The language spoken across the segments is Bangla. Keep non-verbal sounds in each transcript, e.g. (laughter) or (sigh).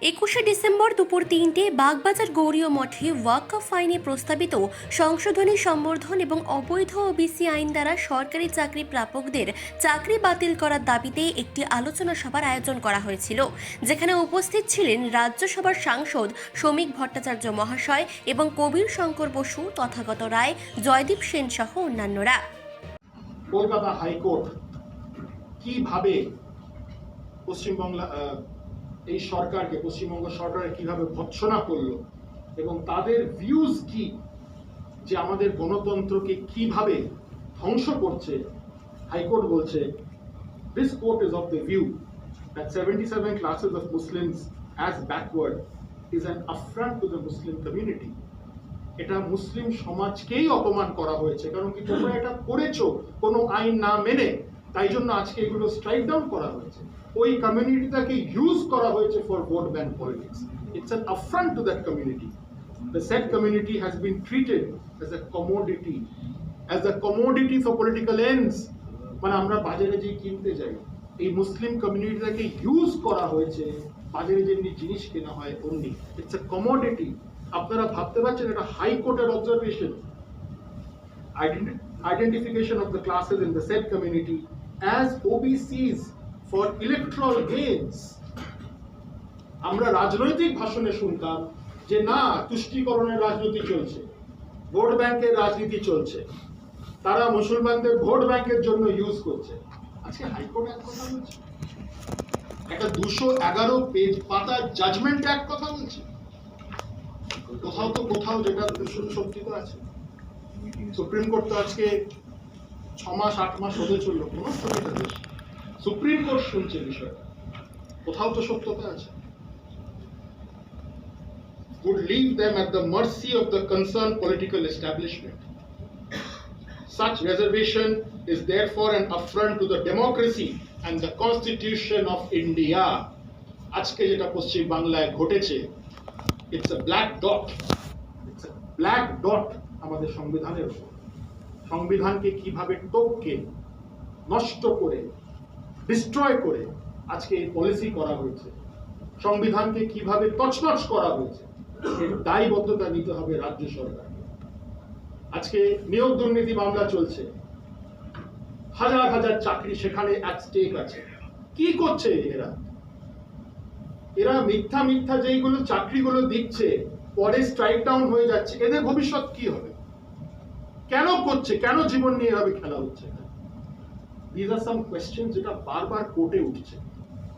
একুশে ডিসেম্বর দুপুর তিনটে বাগবাজার গৌরীয় মঠে ওয়াকফ আইনে প্রস্তাবিত সংশোধনী সম্বর্ধন এবং অবৈধ ওবিসি আইন দ্বারা সরকারি চাকরি প্রাপকদের চাকরি বাতিল করার দাবিতে একটি আলোচনা সভার আয়োজন করা হয়েছিল। যেখানে উপস্থিত ছিলেন রাজ্যসভার সাংসদ শ্রমিক ভট্টাচার্য মহাশয় এবং কবির শঙ্কর বসু, তথাগত রায়, জয়দীপ সেন সহ অন্যান্যরা। কলকাতা হাইকোর্ট কীভাবে পশ্চিমবাংলা এই সরকারকে, পশ্চিমবঙ্গ সরকারের কীভাবে ভৎসনা করল এবং তাদের ভিউজ কি? যে আমাদের গণতন্ত্রকে কীভাবে ধ্বংস করছে? হাইকোর্ট বলছে this court is of the view that 77 classes of Muslims as backward is an affront to the Muslim community. এটা মুসলিম সমাজকেই অপমান করা হয়েছে, কারণ কি তোমরা এটা করেছ কোনো আইন না মেনে। তাই জন্য আজকে এগুলো স্ট্রাইক ডাউন করা হয়েছে। ওই কমিউনিটিটাকে ইউজ করা হয়েছে for vote bank politics it's an affront to that community the set community has been treated as a commodity as a commodity for political ends মানে আমরা বাজারে যে কিনতে যাই। এই মুসলিম কমিউনিটিটাকে ইউজ করা হয়েছে। বাজারে যেমনি জিনিস কেনা হয় অমনি ইটস এ কমোডিটি আপনারা ভাবতে পারছেন এটা হাইকোর্টের observation identification of the classes in the said community as OBCs for electoral gains. আমরা রাজনৈতিক ভাষণে শুনতাম যে না, তুষ্টিকরণের রাজনীতি চলছে, ভোট ব্যাংকের রাজনীতি চলছে, তারা মুসলমানদের ভোট ব্যাংকের জন্য ইউজ করছে। আজকে হাইকোর্ট এক কথা বলছে, একটা দুশো এগারো পেজ পাতার জাজমেন্ট এক কথা বলছে। কোথাও তো কোথাও যেটা সত্যি তো আছে। সুপ্রিম কোর্ট তো আজকে ছ মাস আট মাস হতে চলল কোনো স্থগিত দেশ সুপ্রিম কোর্ট শুনছে বিষয়টা কোথাও তো সত্যতা আছে would leave them at the mercy of the concerned political establishment. Such reservation is therefore an affront to the democracy and the constitution of India. আজকে যেটা পশ্চিম বাংলায় ঘটেছে it's a black dot it's a black dot আমাদের সংবিধানের উপর সংবিধানকে কীভাবে টপকে নষ্ট করে ডিস্ট্রয় করে আজকে এই পলিসি করা হয়েছে, সংবিধানকে কীভাবে তছনছ করা হয়েছে, এর দায়বদ্ধতা নিতে হবে রাজ্য সরকারকে। আজকে নিয়োগ দুর্নীতি মামলা চলছে, হাজার হাজার চাকরি সেখানে এক স্টেক আছে। কি করছে এরা? এরা মিথ্যা মিথ্যা যেইগুলো চাকরিগুলো দিচ্ছে, পরে স্ট্রাইক ডাউন হয়ে যাচ্ছে, এদের ভবিষ্যৎ কি হবে? কেন করছে? কেন জীবন নিয়ে এভাবে খেলা হচ্ছে? দিজ আর সাম কোয়েশ্চেন যেটা বারবার কোর্টে উঠছে।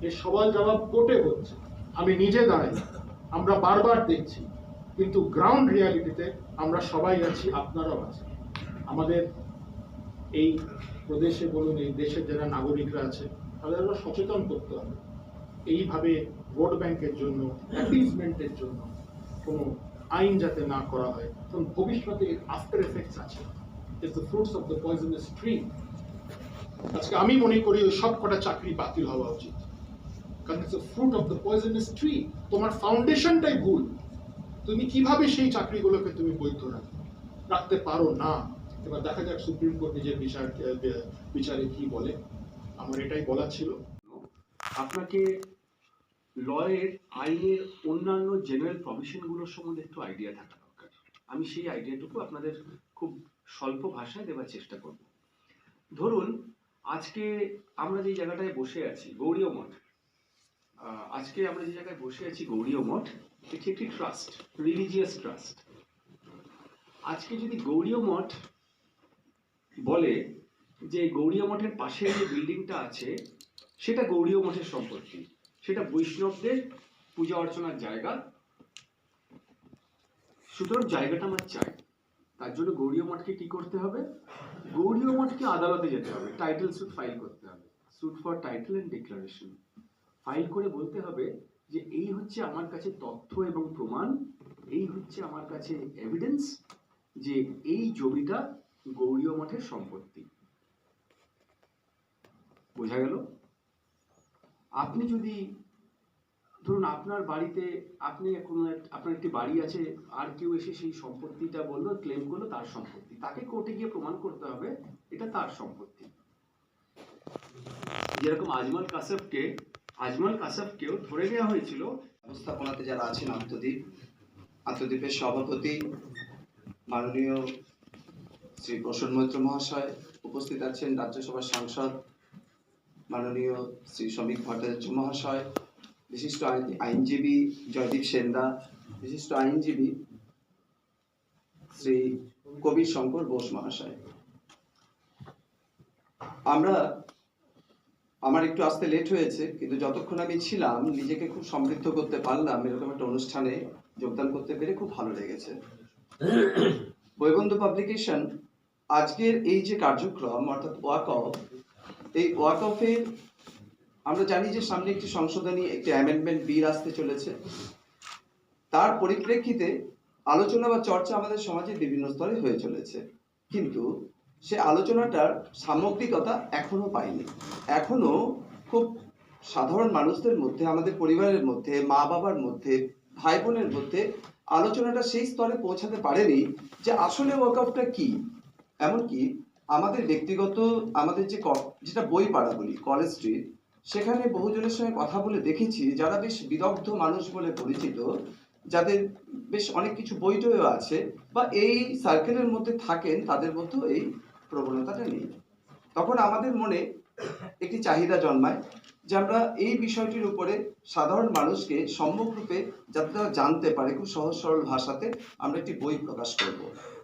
এর সওয়াল জবাব কোর্টে হচ্ছে। আমি নিজে দাঁড়াই। আমরা বারবার দেখছি। কিন্তু গ্রাউন্ড রিয়ালিটিতে আমরা সবাই আছি, আপনারাও আছেন। আমাদের এই প্রদেশে বলুন, এই দেশের যারা নাগরিকরা আছে, তাদের আমরা সচেতন করতে হবে। এইভাবে ভোট ব্যাংকের জন্য অ্যাপিজমেন্টের জন্য কোনো আইন যাতে না করা হয় কারণ ভবিষ্যতে এর আফটার এফেক্টস আছে। It's the fruits of the poisonous tree আজকে আমি মনে করি ওই সব কটা চাকরি বাতিল হওয়া উচিত। কারণ it's the fruit of the poisonous tree তোমার ফাউন্ডেশনটাই ভুল। তুমি কীভাবে সেই চাকরিগুলোকে তুমি বৈধ রাখবে রাখতে পারো না? এবার দেখা যাক সুপ্রিম কোর্ট নিজের বিচার বিচারে কি বলে। আমার এটাই বলার ছিল। আপনাকে লয়ের, আইনের অন্যান্য জেনারেল প্রভিশনগুলোর সম্বন্ধে একটু আইডিয়া থাকা দরকার। আমি সেই আইডিয়াটুকু আপনাদের খুব স্বল্প ভাষায় দেওয়ার চেষ্টা করব। ধরুন, আজকে আমরা যে জায়গাটায় বসে আছি, গৌরীয় মঠ। আজকে আমরা যে জায়গায় বসে আছি, গৌরীয় মঠ, এটি একটি ট্রাস্ট রিলিজিয়াস ট্রাস্ট আজকে যদি গৌরীয় মঠ বলে যে গৌরীয় মঠের পাশে যে বিল্ডিংটা আছে, সেটা গৌরীয় মঠের সম্পত্তি। সেটা বৈষ্ণবদের পূজা অর্চনার জায়গা। সুতরাং জায়গাটা আমার চাই। তার জন্য গৌরীয় মঠকে কি করতে হবে? গৌরীয় মঠকে আদালতে যেতে হবে। টাইটেল সুট ফাইল করতে হবে। Suit for title and declaration file করে বলতে হবে যে এই হচ্ছে আমার কাছে তথ্য এবং প্রমাণ। এই হচ্ছে আমার কাছে এভিডেন্স যে এই জমিটা গৌরীয় মঠের সম্পত্তি। বোঝা গেল? আপনি যদি, ধরুন আপনার বাড়িতে আপনি কোনো আপনার একটি বাড়ি আছে, আর কেউ এসে সেই সম্পত্তিটা বলল ক্লেম করল তার সম্পত্তি। তাকে কোর্টে গিয়ে প্রমাণ করতে হবে, এটা তার সম্পত্তি। যেরকম আজমল কাসফকে, আজমল কাসফকেও ধরে নেওয়া হয়েছিল, ব্যবস্থাপনাতে যারা আছেন আত্মদ্বীপ আত্মদ্বীপের সভাপতি, মাননীয় শ্রী প্রসন্ন মৈত্র মহাশয় উপস্থিত আছেন, রাজ্যসভার সাংসদ মাননীয় শ্রী শ্রমিক ভট্টাচার্য মহাশয় বিশিষ্ট আইনজীবী জয়দীপ সেনদা বিশিষ্ট আইনজীবী শ্রী কবির শঙ্কর বোস মহাশয়। আমরা আমার একটু আসতে লেট হয়েছে কিন্তু যতক্ষণ আমি ছিলাম নিজেকে খুব সমৃদ্ধ করতে পারলাম এরকম একটা অনুষ্ঠানে যোগদান করতে পেরে খুব ভালো লেগেছে। (coughs) বৈবন্ধু পাবলিকেশন আজকের এই যে কার্যক্রম অর্থাৎ ওয়াক অফ এই ওয়াক অফের আমরা জানি যে সামনে একটি সংশোধনী, একটি অ্যামেন্ডমেন্ট বিল আসতে চলেছে। তার পরিপ্রেক্ষিতে আলোচনা বা চর্চা আমাদের সমাজে বিভিন্ন স্তরে হয়ে চলেছে। কিন্তু সে আলোচনাটার সামগ্রিকতা এখনও পাইনি এখনও খুব সাধারণ মানুষদের মধ্যে, আমাদের পরিবারের মধ্যে, মা বাবার মধ্যে, ভাই বোনের মধ্যে আলোচনাটা সেই স্তরে পৌঁছাতে পারেনি যে আসলে ওয়াকআউটটা কি। এমনকি আমাদের ব্যক্তিগত, আমাদের যে যেটা বই পাড়া বলি কলেজ স্ট্রিট সেখানে বহুজনের সঙ্গে কথা বলে দেখেছি, যারা বেশ বিদগ্ধ মানুষ বলে পরিচিত, যাদের বেশ অনেক কিছু বই টইও আছে, বা এই সার্কেলের মধ্যে থাকেন, তাদের মধ্যেও এই প্রবণতাটা নেই। তখন আমাদের মনে একটি চাহিদা জন্মায় যে আমরা এই বিষয়টির উপরে সাধারণ মানুষকে সম্মুখরূপে যাতে তারা জানতে পারে, খুব সহজ সরল ভাষাতে আমরা একটি বই প্রকাশ করব।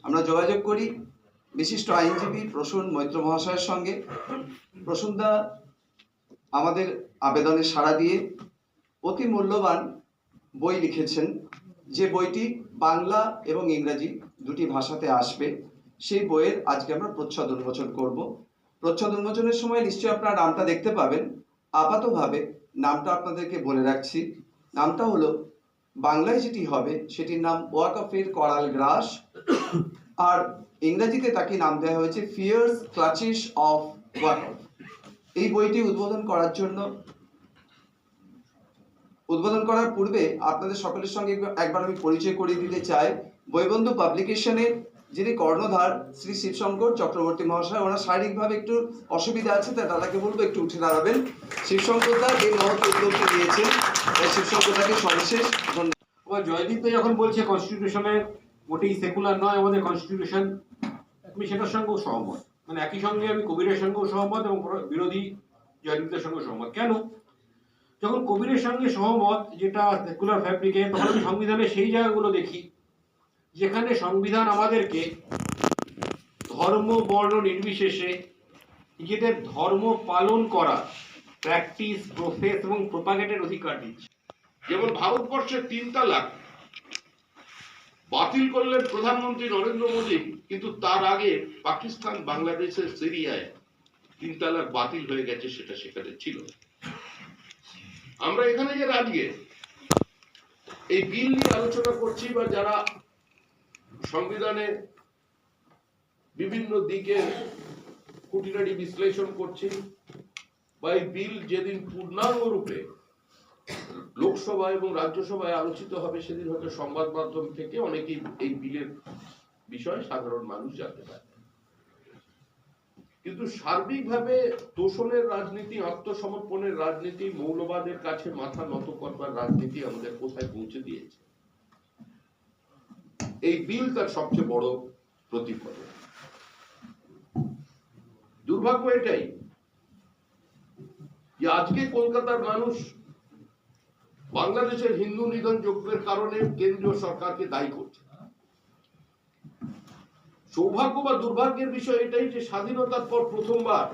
আমরা যোগাযোগ করি বিশিষ্ট আইনজীবী প্রসূন মৈত্র মহাশয়ের সঙ্গে। প্রসূনদা আমাদের আবেদনে সাড়া দিয়ে অতি মূল্যবান বই লিখেছেন। যে বইটি বাংলা এবং ইংরাজি দুটি ভাষাতে আসবে, সেই বইয়ের আজকে আমরা প্রচ্ছদ উন্মোচন করব। প্রচ্ছদ উন্মোচনের সময় নিশ্চয়ই আপনারা নামটা দেখতে পাবেন। আপাতভাবে নামটা আপনাদেরকে বলে রাখছি। নামটা হলো, বাংলায় যেটি হবে, সেটির নাম ওয়াক অফ এর করাল গ্রাস। আর ইংরেজিতে তাকে নাম দেওয়া হয়েছে ফিয়ার্স ক্লাচিস অফ অফ এই বইটি উদ্বোধন করার জন্য, উদ্বোধন করার পূর্বে আপনাদের সকলের সঙ্গে একবার- আমি পরিচয় করিয়ে দিতে চাই। বইবন্ধু পাবলিকেশনের যিনি কর্ণধার শ্রী শিবশঙ্কর চক্রবর্তী মহাশয়, ওনার শারীরিকভাবে একটু অসুবিধা আছে তাই দাদাকে বলব, একটু উঠে দাঁড়াবেন। শিবশঙ্কর দা এই মহৎ উদ্যোগটি নিয়েছেন তাই শিবশঙ্কর দাকে সবিশেষ ধন্যবাদ। জয়দীপ যখন বলছে কনস্টিটিউশনের মোটেই সেকুলার নয়, আমাদের কনস্টিটিউশন আমি সেটার সঙ্গেও সহমত। মানে একই সঙ্গে আমি কবিরের সঙ্গেও সহমত এবং বিরোধী জয়দীপদের সঙ্গে সহমত। কেন? যখন কবিরের সঙ্গে সহমত, যেটা সেকুলার ফ্যাব্রিকে তখন আমি সংবিধানের সেই জায়গাগুলো দেখি, যেখানে সংবিধান আমাদেরকে ধর্ম, বর্ণ নির্বিশেষে নিজেদের ধর্ম পালন করা প্র্যাকটিস প্রসেস এবং প্রোপাগেটের অধিকার দিচ্ছে। যেমন ভারতবর্ষের তিন তালাক বাতিল করলেন প্রধানমন্ত্রী নরেন্দ্র মোদী, কিন্তু তার আগে পাকিস্তান বাংলাদেশের সিরিয়ায় তিন তালাক বাতিল হয়ে গেছে সেটা সেখানে ছিল। আমরা এখানে যে আজকে এই বিল নিয়ে আলোচনা করছি বা যারা সংবিধানে বিভিন্ন দিকে খুঁটিনাটি বিশ্লেষণ করছি বা এই বিল যেদিন পূর্ণাঙ্গ রূপে লোকসভা এবং রাজ্যসভায় আলোচিত হবে সেদিন হয়তো সংবাদ মাধ্যম থেকে অনেকেই এই বিলের বিষয়ে সাধারণ মানুষ জানতে পারে। কিন্তু সার্বিকভাবে তোষণের রাজনীতি, আত্মসমর্পণের রাজনীতি, মৌলবাদের কাছে মাথা নত করবার রাজনীতি আমাদের কোথায় পৌঁছে দিয়েছে? এই বিল তার সবচেয়ে বড় প্রতিফলন। দুর্ভাগ্য এটাই যে আজকে কলকাতার মানুষ বাংলাদেশের হিন্দু নিধন যজ্ঞের কারণে কেন্দ্রীয় সরকারকে দায়ী করছে। সৌভাগ্য বা দুর্ভাগ্যের বিষয় এটাই যে স্বাধীনতার পর প্রথমবার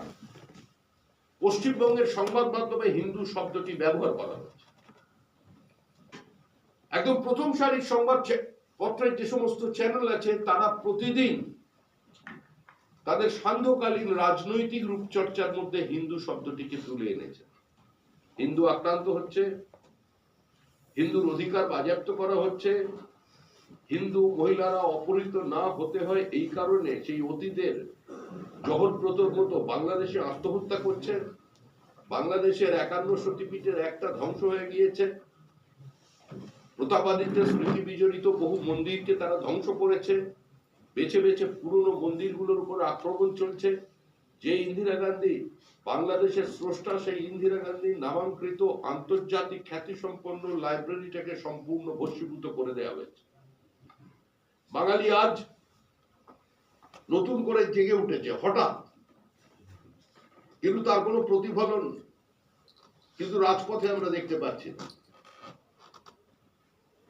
পশ্চিমবঙ্গের সংবাদ মাধ্যমে হিন্দু শব্দটি ব্যবহার করা হচ্ছে একদম প্রথম সারির সংবাদ পত্রের যে সমস্ত চ্যানেল আছে, তারা প্রতিদিন তাদের সান্ধ্যকালীন রাজনৈতিক রূপচর্চার মধ্যে হিন্দু শব্দটিকে তুলে এনেছে। হিন্দু আক্রান্ত হচ্ছে হিন্দুর অধিকার বাজেয়াপ্ত করা হচ্ছে। হিন্দু মহিলারা অপহৃত না হতে হয় এই কারণে সেই অতীতের জগৎব্রতর মতো বাংলাদেশে আত্মহত্যা করছে। বাংলাদেশের একান্ন সতীপীঠের একটা ধ্বংস হয়ে গিয়েছে। প্রতাপাদিত্যের স্মৃতি বিজড়িত বহু মন্দিরকে তারা ধ্বংস করেছে। বেছে বেছে পুরনো মন্দিরগুলোর উপর আক্রমণ চলছে। যে ইন্দিরা গান্ধী বাংলাদেশের স্রষ্টা সেই ইন্দিরা গান্ধীর নামাঙ্কৃত আন্তর্জাতিক খ্যাতিসম্পন্ন লাইব্রেরিটাকে সম্পূর্ণ ভস্মীভূত করে দেওয়া হয়েছে। বাঙালি আজ নতুন করে জেগে উঠেছে, হঠাৎ। কিন্তু তার কোনো প্রতিফলন কিন্তু রাজপথে আমরা দেখতে পাচ্ছি না।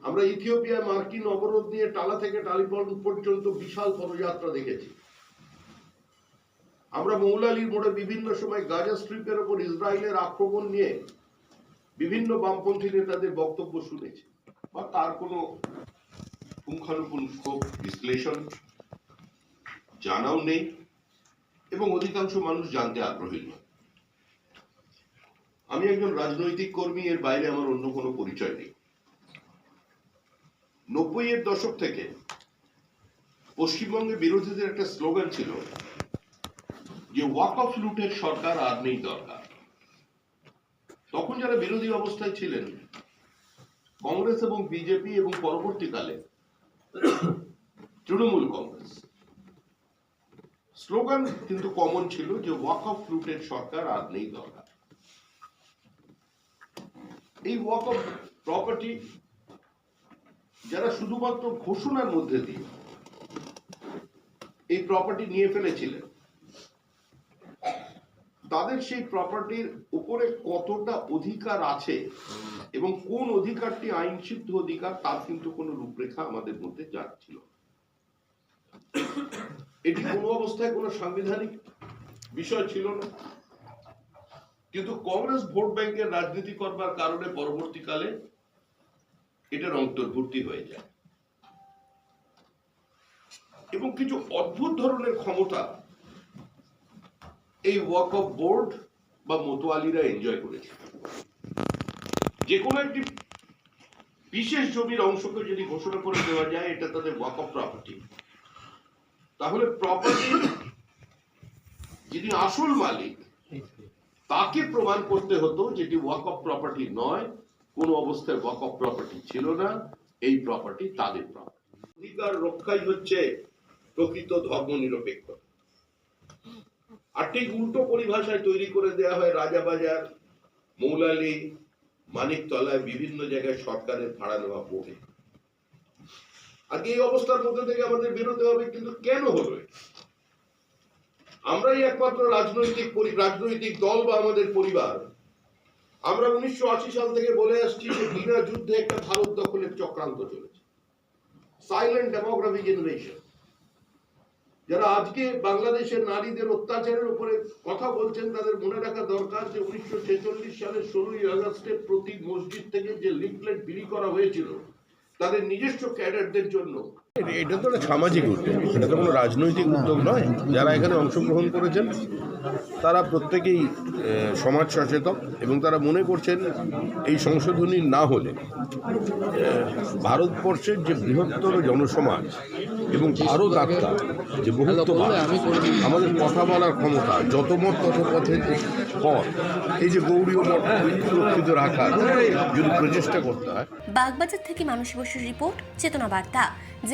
আমরা ইথিওপিয়ায় মার্কিন অবরোধ নিয়ে টালা থেকে টালিপল পর্যন্ত বিশাল পদযাত্রা দেখেছি। আমরা মৌলালির মোড়ে বিভিন্ন সময় গাজা স্ট্রিপের ওপর ইসরায়েলের আক্রমণ নিয়ে বিভিন্ন বামপন্থী নেতাদের বক্তব্য শুনেছি। বা তার কোনো পুঙ্খানুপুঙ্খ বিশ্লেষণ জানাও নেই এবং অধিকাংশ মানুষ জানতে আগ্রহী নয়। আমি একজন রাজনৈতিক কর্মী, এর বাইরে আমার অন্য কোনো পরিচয় নেই। নব্বই এর দশক থেকে পশ্চিমবঙ্গে বিরোধীদের একটা স্লোগান ছিল যে ওয়াক অফ সরকার আর নেই দরকার। তখন যারা বিরোধী অবস্থায় ছিলেন, কংগ্রেস এবং বিজেপি এবং পরবর্তীকালে তৃণমূল কংগ্রেস, স্লোগান কিন্তু কমন ছিল যে ওয়াক অফ লুটের সরকার আর নেই দরকার। এই ওয়াক অফ প্রপার্টি যারা শুধুমাত্র ঘোষণার মধ্যে দিয়ে এই প্রপার্টি নিয়ে ফেলেছিলেন তাদের সেই প্রপার্টির উপরে কতটা অধিকার আছে এবং কোন অধিকারটি আইনসিদ্ধ অধিকার, তার কিন্তু কোনো রূপরেখা আমাদের মধ্যে যাচ্ছিল এটি কোনো অবস্থায় কোনো সাংবিধানিক বিষয় ছিল না। কিন্তু কংগ্রেস ভোট ব্যাংকের রাজনীতি করবার কারণে পরবর্তীকালে এটার অন্তর্ভুক্তি হয়ে যায়। এবং কিছু অদ্ভুত ধরনের ক্ষমতা এই ওয়াক অফ বোর্ড বা মতোয়ালিরা এনজয় করেছে। যে কোনো একটি বিশেষ জমির অংশকে যদি ঘোষণা করে দেওয়া যায়, এটা তাদের ওয়াক অফ প্রপার্টি তাহলে প্রপার্টির যিনি আসল মালিক, তাকে প্রমাণ করতে হতো যেটি ওয়াক অফ প্রপার্টি নয়, কোন অবস্থায় ওয়াক অফ প্রপার্টি ছিল না, এই প্রপার্টি তাদের প্রপার্টি অধিকার রক্ষাই হচ্ছে প্রকৃত ধর্ম নিরপেক্ষ আর ঠিক উল্টো পরিভাষায় তৈরি করে দেওয়া হয় রাজাবাজার মৌলালি, মানিকতলায় বিভিন্ন জায়গায় সরকারের ভাড়া নেওয়া পড়ে আজকে এই অবস্থার মধ্যে থেকে আমাদের বেরোতে হবে, কিন্তু কেন হলো আমরাই একমাত্র রাজনৈতিক রাজনৈতিক দল বা আমাদের পরিবার। আমরা উনিশশো আশি সাল থেকে বলে আসছি যে বিনা যুদ্ধে একটা ভারত দখলের চক্রান্ত চলেছে। সাইলেন্ট ডেমোগ্রাফি জেনারেশন যারা আজকে বাংলাদেশের নারীদের অত্যাচারের উপরে কথা বলছেন, তাদের মনে রাখা দরকার যে উনিশশো ছেচল্লিশ সালের ষোলোই আগস্টে প্রতি মসজিদ থেকে যে লিফলেট বিলি করা হয়েছিল, তাদের নিজস্ব ক্যাডারদের জন্য এটা তো একটা সামাজিক উদ্যোগ। এটা তো কোনো রাজনৈতিক উদ্যোগ নয়। যারা এখানে অংশগ্রহণ করেছেন তারা প্রত্যেকেই সমাজ সচেতন এবং তারা মনে করছেন এই সংশোধনী না হলে ভারতবর্ষের যে বৃহত্তর জনসমাজ এবং ভারত আত্মা যে বহুত্ববাদ আমাদের কথা বলার ক্ষমতা যত মত তত পথের যে পথ এই যে গৌরীয় মঠ সুরক্ষিত রাখার যদি প্রচেষ্টা করতে হয়। বাগবাজার থেকে মানুষ বসুর রিপোর্ট চেতনা বার্তা।